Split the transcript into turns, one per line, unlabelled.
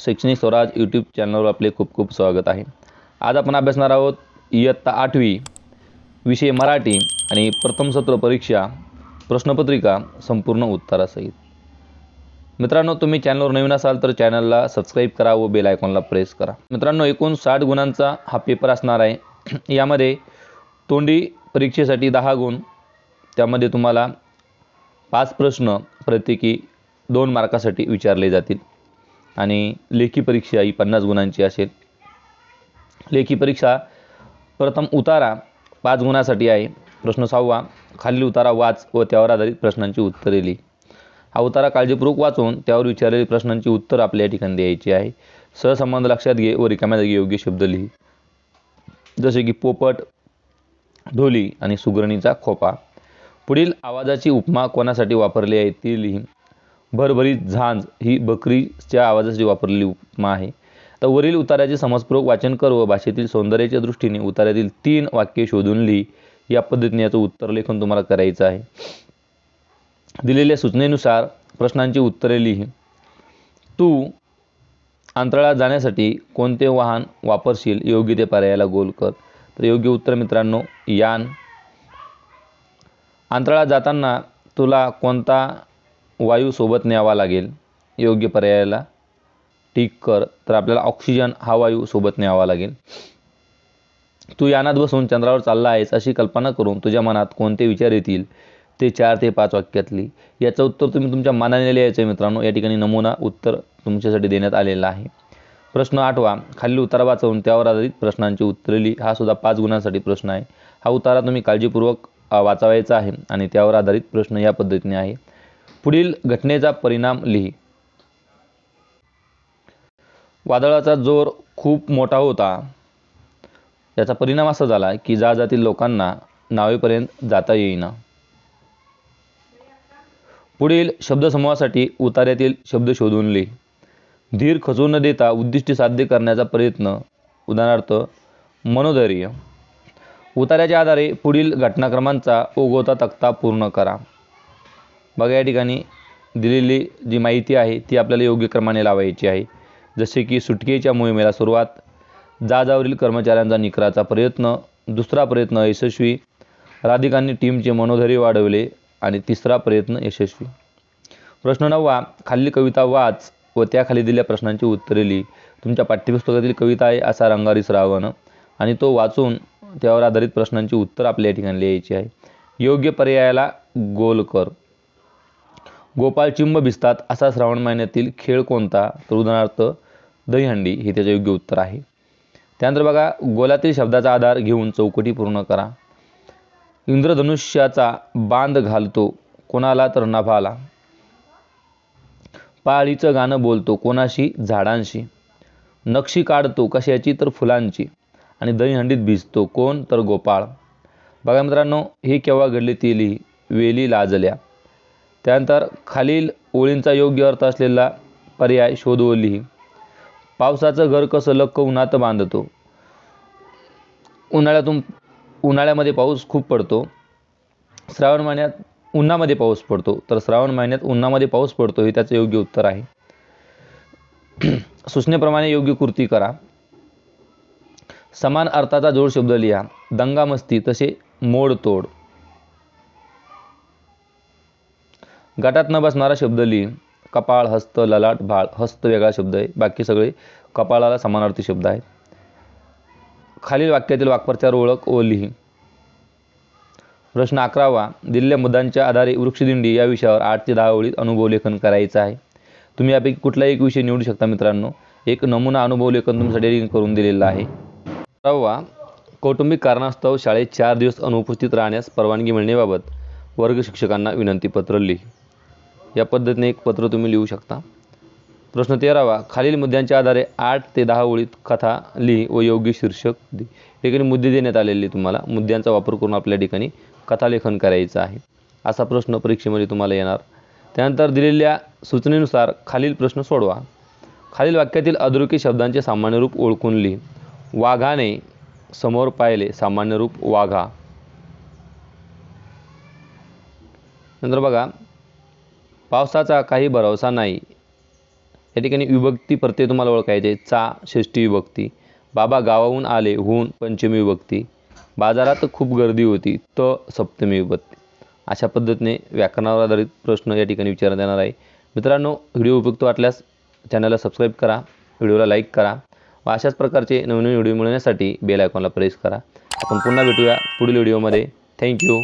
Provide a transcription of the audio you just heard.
शैक्षणिक स्वराज यूट्यूब चॅनलवर आपले खूप खूप स्वागत आहे. आज आपण अभ्यासणार आहोत इयत्ता आठवी विषय मराठी आणि प्रथम सत्र परीक्षा प्रश्नपत्रिका संपूर्ण उत्तरासहित. मित्रांनो तुम्ही चॅनलवर नवीन असाल तर चॅनलला सबस्क्राईब करा व बेल आयकॉनला प्रेस करा. मित्रांनो एकूण साठ गुणांचा हा पेपर असणार आहे. यामध्ये तोंडी परीक्षेसाठी दहा गुण त्यामध्ये तुम्हाला पाच प्रश्न प्रत्येकी दोन मार्कासाठी विचारले जातील. आणि लेखी परीक्षा ही पन्नास गुणांची असेल. लेखी परीक्षा प्रथम उतारा पाच गुणासाठी आहे. प्रश्न सहावा खालील उतारा वाच व त्यावर आधारित प्रश्नांची उत्तरे लिही. हा उतारा काळजीपूर्वक वाचून त्यावर विचारलेली प्रश्नांची उत्तर आपल्या या ठिकाणी द्यायची आहे. सहसंबंध लक्षात घे व रिकाम्या जागी योग्य शब्द लिही. जसे की पोपट ढोली आणि सुगरणीचा खोपा. पुढील आवाजाची उपमा कोणासाठी वापरली आहे ती लिही. भरभरीत झांज ही बकरीच्या आवाजासाठी वापरलेली उपमा आहे. तर वरील उतार्याचे समजपूर्वक वाचन कर व भाषेतील सौंदर्याच्या दृष्टीने उतार्यातील तीन वाक्य शोधून लिही या पद्धतीने याचं उत्तर लेखन तुम्हाला करायचं आहे. दिलेल्या सूचनेनुसार प्रश्नांची उत्तरे लिही. तू अंतराळात जाण्यासाठी कोणते वाहन वापरशील योग्य ते पर्यायाला गोल कर. तर योग्य उत्तर मित्रांनो यान. अंतराळात जाताना तुला कोणता वायू सोबत न्यावा लागेल. योग्य पर्यायाला टिक कर. तर आपल्याला ऑक्सिजन हा वायू सोबत न्यावा लागेल. तू यानात बसून चंद्रावर चालला आहेस अशी कल्पना करून तुझ्या मनात कोणते विचार येतील? ते चार ते पाच वाक्यातली. याचं उत्तर तुम्ही तुमच्या मनाने लिहायचं आहे मित्रांनो. या ठिकाणी नमुना उत्तर तुमच्यासाठी देण्यात आलेला आहे. प्रश्न आठवा. खाली उतारा वाचवून त्यावर आधारित प्रश्नांची उत्तरे लिही. हा सुद्धा पाच गुणांसाठी प्रश्न आहे. हा उतारा तुम्ही काळजीपूर्वक वाचावायचा आहे आणि त्यावर आधारित प्रश्न या पद्धतीने आहे. पुढील घटनेचा परिणाम लिही. वादळाचा जोर खूप मोठा होता. याचा परिणाम असा झाला की जहाजातील लोकांना नावेपर्यंत जाता येईना. पुढील शब्दसमूहासाठी उतार्यातील शब्द शोधून लिही. धीर खचू न देता उद्दिष्ट साध्य करण्याचा प्रयत्न उदाहरणार्थ मनोधैर्य. उतार्याच्या आधारे पुढील घटनाक्रमांचा ओघवता तक्ता पूर्ण करा. बघा या ठिकाणी दिलेली जी माहिती आहे ती आपल्याला योग्य क्रमाने लावायची आहे. जसे की सुटकेच्या मोहिमेला सुरुवात जाजावरील कर्मचाऱ्यांचा निकराचा प्रयत्न दुसरा प्रयत्न यशस्वी राधिकांनी टीमचे मनोधैर्य वाढवले आणि तिसरा प्रयत्न यशस्वी. प्रश्न नववा खालील कविता वाच व त्याखाली दिलेल्या प्रश्नांची उत्तरे लिही. तुमच्या पाठ्यपुस्तकातील कविता आहे असा रंगारी श्रावण आणि तो वाचून त्यावर आधारित प्रश्नांची उत्तर आपल्या या ठिकाणी लिहायची आहे. योग्य पर्यायाला गोल कर. गोपाल चिंब भिजतात असा श्रावण महिन्यातील खेळ कोणता? तर उदाहरणार्थ दहीहंडी हे त्याचे योग्य उत्तर आहे. त्यानंतर बघा गोलातील शब्दाचा आधार घेऊन चौकटी पूर्ण करा. इंद्रधनुष्याचा बांध घालतो कोणाला तर नभाला. पाळीचं गाणं बोलतो कोणाशी? झाडांशी. नक्षी काढतो कशाची? तर फुलांची. आणि दहीहंडीत भिजतो कोण? तर गोपाळ. बघा मित्रांनो हे केव्हा घडले तेली लिही. वेली लाजल्या. त्यानंतर खालील ओळींचा योग्य अर्थ असलेला पर्याय शोध व लिही. पावसाचं घर कसं लक्क उन्हात बांधतो? उन्हाळ्यातून उन्हाळ्यामध्ये पाऊस खूप पडतो. श्रावण महिन्यात उन्हामध्ये पाऊस पडतो. तर श्रावण महिन्यात उन्हामध्ये पाऊस पडतो हे त्याचं योग्य उत्तर आहे. सूचनेप्रमाणे योग्य कृती करा. समान अर्थाचा जोड शब्द लिहा दंगामस्ती तसे मोडतोड. गटात न बसणारा शब्द लिही कपाळ हस्त ललाट भाळ हस्त वेगळा शब्द आहे. बाकी सगळे कपाळाला समानार्थी शब्द आहेत. खालील वाक्यातील वाक्प्रचार ओळख व लिही. प्रश्न अकरावा दिलेल्या मुद्द्यांच्या आधारे वृक्षदिंडी या विषयावर आठ ते दहा ओळीत अनुभव लेखन करायचं आहे. तुम्ही यापैकी कुठलाही एक विषय निवडू शकता मित्रांनो. एक नमुना अनुभव लेखन तुमच्यासाठी करून दिलेला आहे. अकरावा कौटुंबिक कारणास्तव शाळेत चार दिवस अनुपस्थित राहण्यास परवानगी मिळण्याबाबत वर्ग शिक्षकांना विनंतीपत्र लिही. या पद्धतीने एक पत्र तुम्ही लिहू शकता. प्रश्न तेरावा खालील मुद्द्यांच्या आधारे आठ ते दहा ओळीत कथा लिही व योग्य शीर्षक दे. ठिकाणी मुद्दे देण्यात आलेले तुम्हाला. मुद्द्यांचा वापर करून आपल्या ठिकाणी कथालेखन करायचं आहे. असा प्रश्न परीक्षेमध्ये तुम्हाला येणार. त्यानंतर दिलेल्या सूचनेनुसार खालील प्रश्न सोडवा. खालील वाक्यातील अद्रुकी शब्दांचे सामान्य रूप ओळखून लिही. वाघाने समोर पाहिले सामान्य रूप वाघा. नंतर बघा पावसाचा काही भरवसा नाही. या ठिकाणी विभक्ती प्रत्यय तुम्हाला ओळखायचे चा षष्टी विभक्ती. बाबा गावाहून आले होऊन पंचमी विभक्ती. बाजारात खूप गर्दी होती त सप्तमी विभक्ती. अशा पद्धतीने व्याकरणावर आधारित प्रश्न या ठिकाणी विचारण्यात येणार आहे. मित्रांनो व्हिडिओ उपयुक्त वाटल्यास चॅनलला सबस्क्राईब करा व्हिडिओला लाईक करा व अशाच प्रकारचे नवीन व्हिडिओ मिळवण्यासाठी बेल आयकॉनला प्रेस करा. आपण पुन्हा भेटूया पुढील व्हिडिओमध्ये. थँक्यू.